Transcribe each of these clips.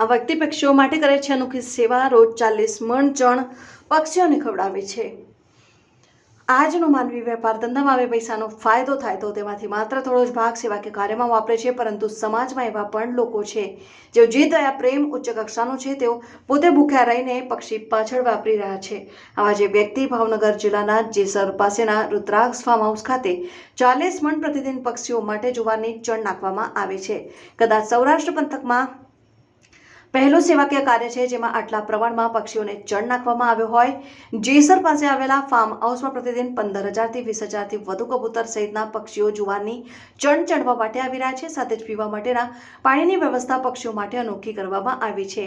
આ વ્યક્તિ પક્ષીઓ માટે કરે છે અનોખી સેવા, રોજ ચાલીસ મણ ચણ પક્ષીઓને ખવડાવે છે. આજનો માનવી વેપાર ધંધામાં આવે પૈસાનો ફાયદો થાય તો તેમાંથી માત્ર થોડો જ ભાગ સેવા કે કાર્યમાં વાપરે છે, પરંતુ સમાજમાં એવા પણ લોકો છે, જેઓ જે દયા, પ્રેમ, ઉચ્ચ કક્ષાનો છે, તેઓ પોતે ભૂખ્યા રહીને પક્ષી પાછળ વાપરી રહ્યા છે. આવા જે વ્યક્તિ ભાવનગર જિલ્લાના જેસર પાસેના રુદ્રાક્ષ ફાર્મ હાઉસ ખાતે ચાલીસ મણ પ્રતિદિન પક્ષીઓ માટે જોવાની ચણ નાખવામાં આવે છે. કદાચ સૌરાષ્ટ્ર પંથકમાં પહેલું સેવાકીય કાર્ય છે જેમાં આટલા પ્રમાણમાં પક્ષીઓને ચણ નાખવામાં આવ્યો હોય. જેસર પાસે આવેલા ફાર્મ હાઉસમાં પ્રતિદિન પંદર હજારથી વીસ હજારથી વધુ કબૂતર સહિતના પક્ષીઓ જુવારની ચણ ચણવા માટે આવી રહ્યા છે. સાથે જ પીવા માટેના પાણીની વ્યવસ્થા પક્ષીઓ માટે અનોખી કરવામાં આવી છે.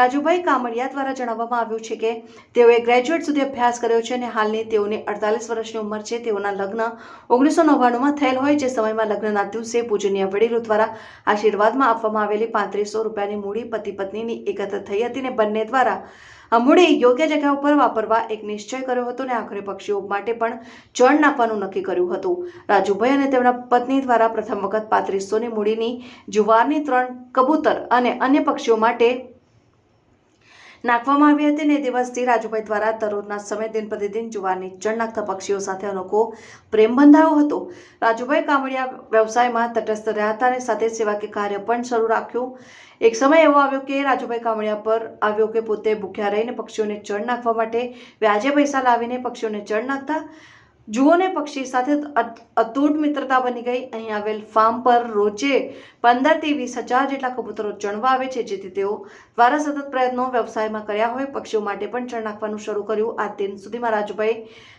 રાજુભાઈ કામડિયા દ્વારા જણાવવામાં આવ્યું છે કે તેઓએ ગ્રેજ્યુએટ સુધી અભ્યાસ કર્યો છે અને હાલની તેઓની અડતાલીસ વર્ષની ઉંમર છે. તેઓના લગ્ન ઓગણીસો નવ્વાણુંમાં થયેલ હોય જે સમયમાં લગ્નના દિવસે પૂજનીય વડીલો દ્વારા આશીર્વાદમાં આપવામાં આવેલી પાંત્રીસો રૂપિયાની મૂડી પતિ પત્નીની એકત્ર થઈ હતી ને બંને દ્વારા મૂડી યોગ્ય જગ્યા ઉપર વાપરવા એક નિશ્ચય કર્યો હતો ને આખરે પક્ષીઓ માટે પણ ચણ નાખવાનું નક્કી કર્યું હતું. રાજુભાઈ અને તેમના પત્ની દ્વારા પ્રથમ વખત પાંત્રીસોની મૂડીની જુવારની ત્રણ કબૂતર અને અન્ય પક્ષીઓ માટે નાખવામાં આવી હતી ને દિવસથી રાજુભાઈ દ્વારા દરરોજના સમય દિન પ્રતિદિન જુવારની ચણ નાખતા પક્ષીઓ સાથે અનોખો પ્રેમ બંધાયો હતો. રાજુભાઈ કામડિયા વ્યવસાયમાં તટસ્થ રહ્યા હતા અને સાથે સેવાકીય કાર્ય પણ શરૂ રાખ્યું. એક સમય એવો આવ્યો કે રાજુભાઈ કામડિયા પર આવ્યો કે પોતે ભૂખ્યા રહીને પક્ષીઓને ચણ નાખવા માટે વ્યાજે પૈસા લાવીને પક્ષીઓને ચણ નાખતા જુઓને પક્ષી સાથે અત- અતૂટ મિત્રતા બની ગઈ. અહીં આવેલ ફાર્મ પર રોજે પંદરથી વીસ હજાર જેટલા કબૂતરો ચણવા આવે છે, જેથી તેઓ દ્વારા સતત પ્રયત્નો વ્યવસાયમાં કર્યા હોય. પક્ષીઓ માટે પણ ચણ નાખવાનું શરૂ કર્યું. આ દિન સુધીમાં રાજુભાઈ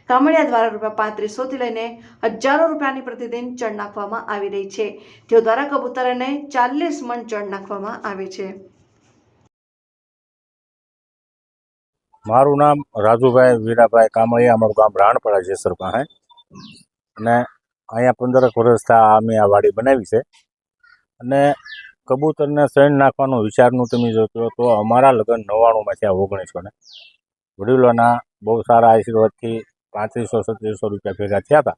કામડિયા દ્વારા રૂપિયા પાંત્રીસોથી લઈને હજારો રૂપિયાની પ્રતિદિન ચણ નાખવામાં આવી રહી છે. તેઓ દ્વારા કબૂતરોને ચાલીસ મણ ચણ નાખવામાં આવે છે. મારું નામ રાજુભાઈ વીરાભાઈ કામળિયા, અમારું ગામ રાણપરા જેસર પાસે અને અહીંયા પંદરક વર્ષથી આ અમે આ વાડી બનાવી છે. અને કબૂતરને શેણ નાખવાનું વિચારનું તમે જોતો તો અમારા લગ્ન નવ્વાણુંમાં થયા ઓગણીસો ને. વડીલોના બહુ સારા આશીર્વાદથી પાંત્રીસો, સત્રીસો રૂપિયા ભેગા થયા હતા.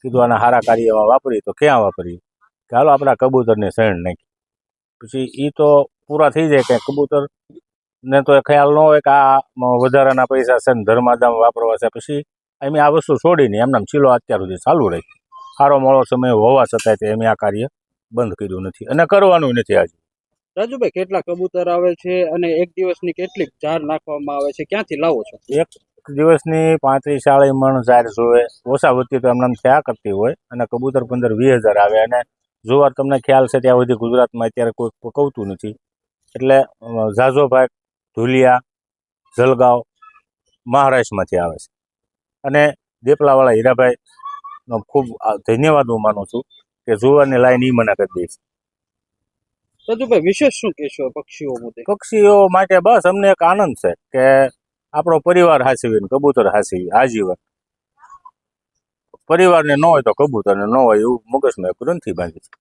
કીધું આના સારા કાર્યમાં વાપરીએ તો ક્યાં વાપરીએ? કે હાલો આપણા કબૂતરને શેણ નાખી પછી એ તો પૂરા થઈ જાય કે કબૂતર ને તો એ ખ્યાલ ન હોય કે આ વધારાના પૈસા છે ને ધર્માદામ વાપરવા છે. પછી એમ આ વસ્તુ છોડીને એમનામ ચીલો અત્યાર સુધી ચાલુ રહી. સારો મોડો સમય હોવા છતાંય તે એમ આ કાર્ય બંધ કર્યું નથી અને કરવાનું નથી આજે. રાજુભાઈ કેટલા કબૂતર આવે છે અને એક દિવસની કેટલીક ચાર નાખવામાં આવે છે? ક્યાંથી લાવો છો? એક દિવસની પાંત્રીસ ચાળીસ મણ ઝાડ જોવે. ઓછા વચ્ચે તો એમને થયા કરતી હોય અને કબૂતર પંદર વીસ હજાર આવે. અને જોવાર તમને ખ્યાલ છે ત્યાં સુધી ગુજરાતમાં અત્યારે કોઈ પકવતું નથી. એટલે ઝાઝો ભાગ ધુલિયા જલગાંવ મહારાષ્ટ્રમાંથી આવે છે. અને દેપલાવાળા હીરાભાઈ નો ખૂબ ધન્યવાદ હું માનું છું કે જોવાની લાઈન એ મને કરી દે છે. વિશેષ શું કહેશો પક્ષીઓ મુદ્દે? પક્ષીઓ માટે બસ અમને એક આનંદ છે કે આપણો પરિવાર હાસીવી કબૂતર હાસીવી આજીવન પરિવારને ન હોય તો કબૂતરને ન હોય એવું મગજમાં ગ્રંથિ બાંધી છે.